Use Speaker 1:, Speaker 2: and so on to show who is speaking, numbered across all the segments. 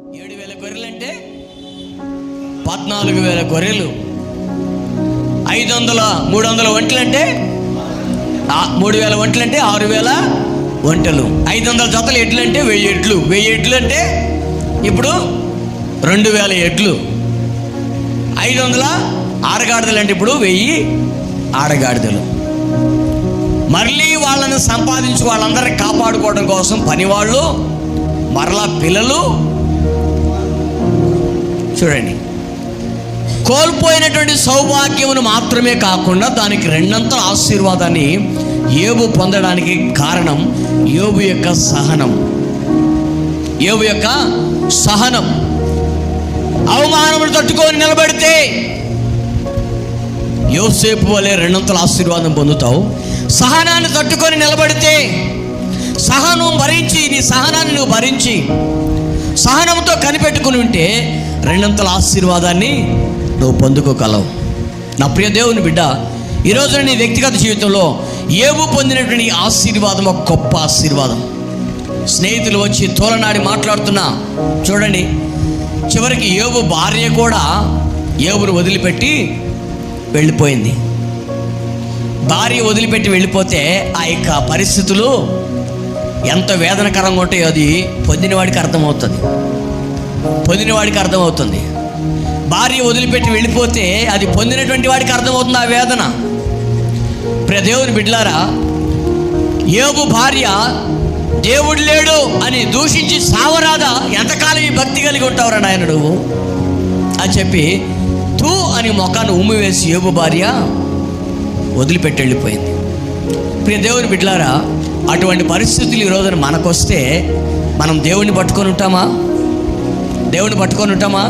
Speaker 1: ఏడు వేల గొర్రెలు అంటే పద్నాలుగు వేల గొర్రెలు. ఐదు వందల మూడు వందల ఒంటలు అంటే మూడు వేల ఒంటలు. అంటే ఆరు వేల ఒంటలు ఐదు వందల జతలు ఎడ్లు అంటే వెయ్యి ఎడ్లు. వెయ్యి ఎడ్లు అంటే ఇప్పుడు రెండు వేల ఎడ్లు. ఐదు వందల ఆడగాడిదలు అంటే ఇప్పుడు వెయ్యి ఆడగాడిదలు. మళ్ళీ వాళ్ళని సంపాదించి వాళ్ళందరినీ కాపాడుకోవడం కోసం పనివాళ్ళు మరలా పిల్లలు చూడండి. కోల్పోయినటువంటి సౌభాగ్యమును మాత్రమే కాకుండా దానికి రెండంతల ఆశీర్వాదాన్ని ఏబు పొందడానికి కారణం యోబు యొక్క సహనం. యోబు యొక్క సహనం. అవమానములు తట్టుకొని నిలబడితే యోసేపు వలె రెండంతల ఆశీర్వాదం పొందుతావు. సహనాన్ని తట్టుకొని నిలబడితే సహనం భరించి నీ సహనాన్ని నువ్వు భరించి సహనంతో కనిపెట్టుకుని ఉంటే రెండంతల ఆశీర్వాదాన్ని నువ్వు పొందుకోగలవు. నా ప్రియ దేవుని బిడ్డ ఈరోజు నీ వ్యక్తిగత జీవితంలో ఏవు పొందినటువంటి ఆశీర్వాదం ఒక గొప్ప ఆశీర్వాదం. స్నేహితులు వచ్చి తోలనాడి మాట్లాడుతున్నా చూడండి చివరికి ఏవు భార్య కూడా ఏవును వదిలిపెట్టి వెళ్ళిపోయింది. భార్య వదిలిపెట్టి వెళ్ళిపోతే ఆ యొక్క పరిస్థితులు ఎంత వేదనకరంగా ఉంటాయో అది పొందినవాడికి అర్థమవుతుంది. పొందినవాడికి అర్థమవుతుంది. భార్య వదిలిపెట్టి వెళ్ళిపోతే అది పొందినటువంటి వాడికి అర్థమవుతుంది ఆ వేదన. ప్రియ దేవుని బిడ్లారా ఏబు భార్య దేవుడు లేడు అని దూషించి సావరాదా ఎంతకాలం ఈ భక్తి కలిగి ఉంటావురా నాయన నువ్వు? అని చెప్పి తూ అని మొఖాన్ని ఉమ్మి వేసి ఏబు భార్య వదిలిపెట్టి వెళ్ళిపోయింది. ప్రియ దేవుని బిడ్లారా అటువంటి పరిస్థితులు ఈ రోజున మనకొస్తే మనం దేవుణ్ణి పట్టుకొని ఉంటామా? దేవుని పట్టుకొని ఉంటామా?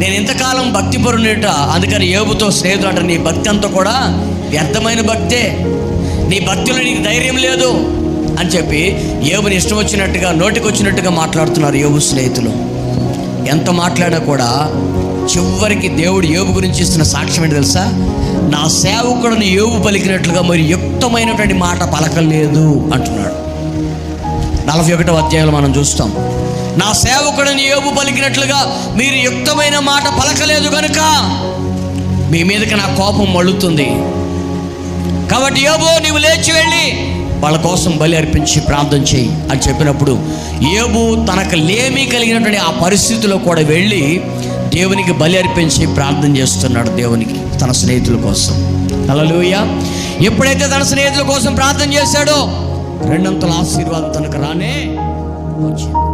Speaker 1: నేను ఇంతకాలం భక్తి పరునేట అందుకని ఏబుతో స్నేహితుడు అంట నీ భక్తి అంతా కూడా వ్యర్థమైన భక్తే. నీ భక్తిలో నీకు ధైర్యం లేదు అని చెప్పి ఏబుని ఇష్టం వచ్చినట్టుగా నోటికి వచ్చినట్టుగా మాట్లాడుతున్నారు ఏబు స్నేహితులు. ఎంత మాట్లాడినా కూడా చివరికి దేవుడు ఏబు గురించి ఇస్తున్న సాక్ష్యం ఏంటి తెలుసా? నా సేవకుడిని ఏబు పలికినట్లుగా మరి యుక్తమైనటువంటి మాట పలకలేదు అంటున్నాడు. నలభై ఒకటో అధ్యాయంలో మనం చూస్తాం. నా సేవకుడిని యోబు పలికినట్లుగా మీరు యుక్తమైన మాట పలకలేదు కనుక మీ మీదకి నా కోపం మళ్ళుతుంది. కాబట్టి యోబు నీవు లేచి వెళ్ళి వాళ్ళ కోసం బలి అర్పించి ప్రార్థన చేయి అని చెప్పినప్పుడు ఏబు తనకు లేమి కలిగినటువంటి ఆ పరిస్థితిలో కూడా వెళ్ళి దేవునికి బలి అర్పించి ప్రార్థన చేస్తున్నాడు దేవునికి తన స్నేహితుల కోసం. హల్లెలూయా. ఎప్పుడైతే తన స్నేహితుల కోసం ప్రార్థన చేశాడో రెండంతల ఆశీర్వాదం తనకు రానే వచ్చింది.